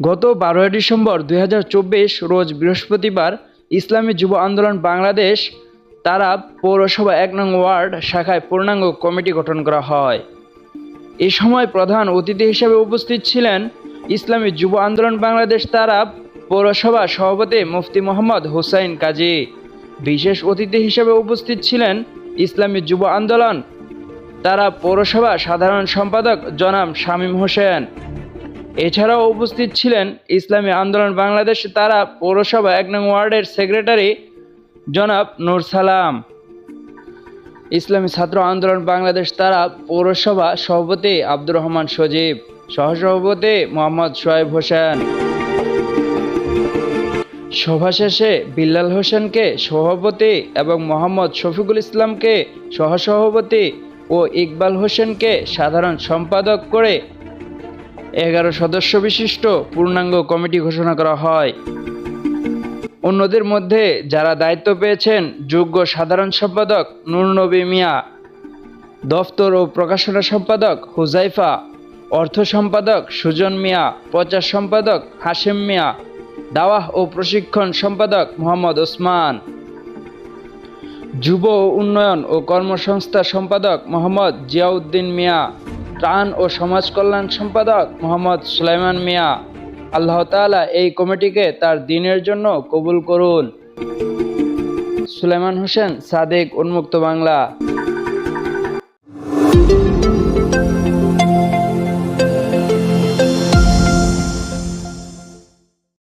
গত বারোই ডিসেম্বর দুই হাজার চব্বিশ রোজ বৃহস্পতিবার ইসলামী যুব আন্দোলন বাংলাদেশ তারা পৌরসভা এক নং ওয়ার্ড শাখায় পূর্ণাঙ্গ কমিটি গঠন করা হয়। এ সময় প্রধান অতিথি হিসেবে উপস্থিত ছিলেন ইসলামী যুব আন্দোলন বাংলাদেশ তারা পৌরসভা সভাপতি মুফতি মোহাম্মদ হোসাইন কাজী। বিশেষ অতিথি হিসেবে উপস্থিত ছিলেন ইসলামী যুব আন্দোলন তারা পৌরসভা সাধারণ সম্পাদক জনাব শামীম হোসেন। এছাড়াও উপস্থিত ছিলেন ইসলামী আন্দোলন বাংলাদেশ তারা পৌরসভা এক নং ওয়ার্ডের সেক্রেটারি জনাব নুর সালাম। ইসলামী ছাত্র আন্দোলন বাংলাদেশ তারা পৌরসভা সভাপতি আব্দুর রহমান সজীব, সহসভাপতি মোহাম্মদ সোয়েব হোসেন। সভা শেষে বিল্লাল হোসেনকে সভাপতি এবং মোহাম্মদ শফিকুল ইসলামকে সহসভাপতি ও ইকবাল হোসেনকে সাধারণ সম্পাদক করে এগারো সদস্য বিশিষ্ট পূর্ণাঙ্গ কমিটি ঘোষণা করা হয়। অন্যদের মধ্যে যারা দায়িত্ব পেয়েছেন যোগ্য সাধারণ সম্পাদক নূরনবী মিয়া, দফতর ও প্রকাশনা সম্পাদক হুজাইফা, অর্থ সম্পাদক সুজন মিয়া, প্রচার সম্পাদক হাশেম মিয়া, দাওয়াহ ও প্রশিক্ষণ সম্পাদক মোহাম্মদ ওসমান, যুব উন্নয়ন ও কর্মসংস্থা সম্পাদক মোহাম্মদ জিয়াউদ্দিন মিয়া ত্রাণ ও সমাজ কল্যাণ সম্পাদক মোহাম্মদ সুলাইমান মিয়া। আল্লাহ তালা এই কমিটিকে তার দিনের জন্য কবুল করুন। সুলাইমান হোসেন, সাদেক, উন্মুক্ত বাংলা।